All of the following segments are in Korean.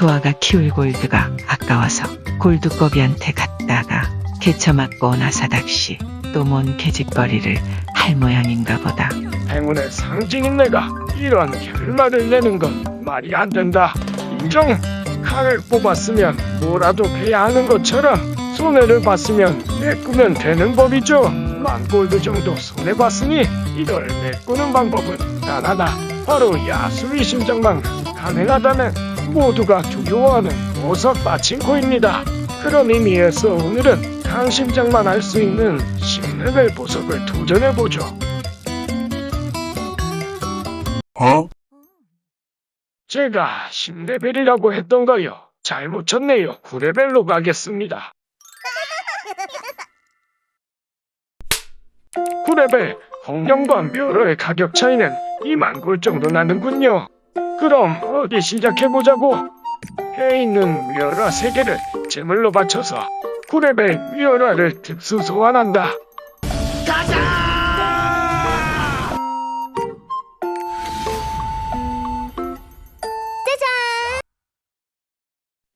도아가 키울 골드가 아까워서 골드거비한테 갔다가 개처맞고 온 아사닥씨 또뭔 개짓거리를 할 모양인가 보다. 행운의 상징인 내가 이런 결말을 내는 건 말이 안 된다. 인정. 칼을 뽑았으면 뭐라도 해야 하는 것처럼 손해를 봤으면 메꾸면 되는 법이죠. 만 골드 정도 손해 봤으니 이걸 메꾸는 방법은 단 하나. 바로 야수의 심장만 가능하다면 모두가 두려워하는 보석 빠친코입니다. 그런 의미에서 오늘은 강심장만 할수 있는 10레벨 보석을 도전해보죠. 제가 10레벨이라고 했던 거요. 잘못 쳤네요. 9레벨로 가겠습니다. 9레벨 홍령과 묘로의 가격 차이는 2만 골 정도 나는군요. 그럼 어디 시작해보자고. 해 있는 묘라 3개를 제물로 바쳐서 9레벨 묘라를 특수 소환한다.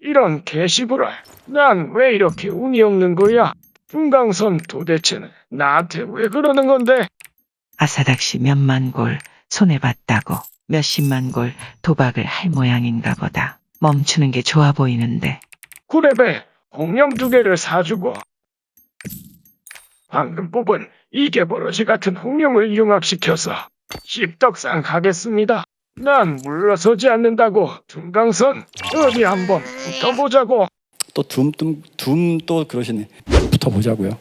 이런 개시부랄. 난 왜 이렇게 운이 없는 거야? 중강선 도대체는 나한테 왜 그러는 건데? 아사닥씨 몇만 골 손해봤다고 몇십만 골 도박을 할 모양인가 보다. 멈추는 게 좋아 보이는데 구레벨 공룡 두 개를 사주고 방금 뽑은 이개버러지 같은 홍룡을 융합시켜서 십덕상 가겠습니다. 난 물러서지 않는다고 중강선 어디 한번 붙어보자고. 또둠둠둠 또 그러시네. 붙어보자고요.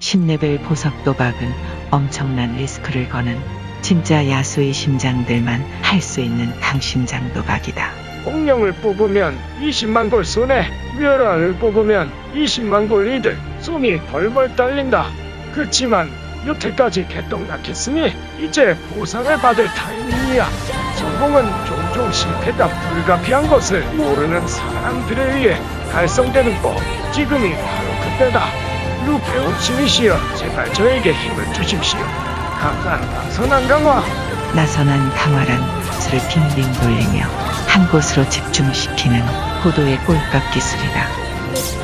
10레벨 보석 도박은 엄청난 리스크를 거는 진짜 야수의 심장들만 할 수 있는 강심장 도박이다. 홍룡을 뽑으면 20만 골 손해, 멸화를 뽑으면 20만 골 이득, 손이 벌벌 떨린다. 그치만 여태까지 개똥락했으니 이제 보상을 받을 타이밍이야. 성공은 종종 실패가 불가피한 것을 모르는 사람들에 의해 달성되는 법. 지금이 바로 그때다. 루페온 신이시여, 제발 저에게 힘을 주십시오. 강한 선한 강화. 나선한 강화란 수를 빙빙 돌리며 한 곳으로 집중시키는 고도의 꼴값 기술이다.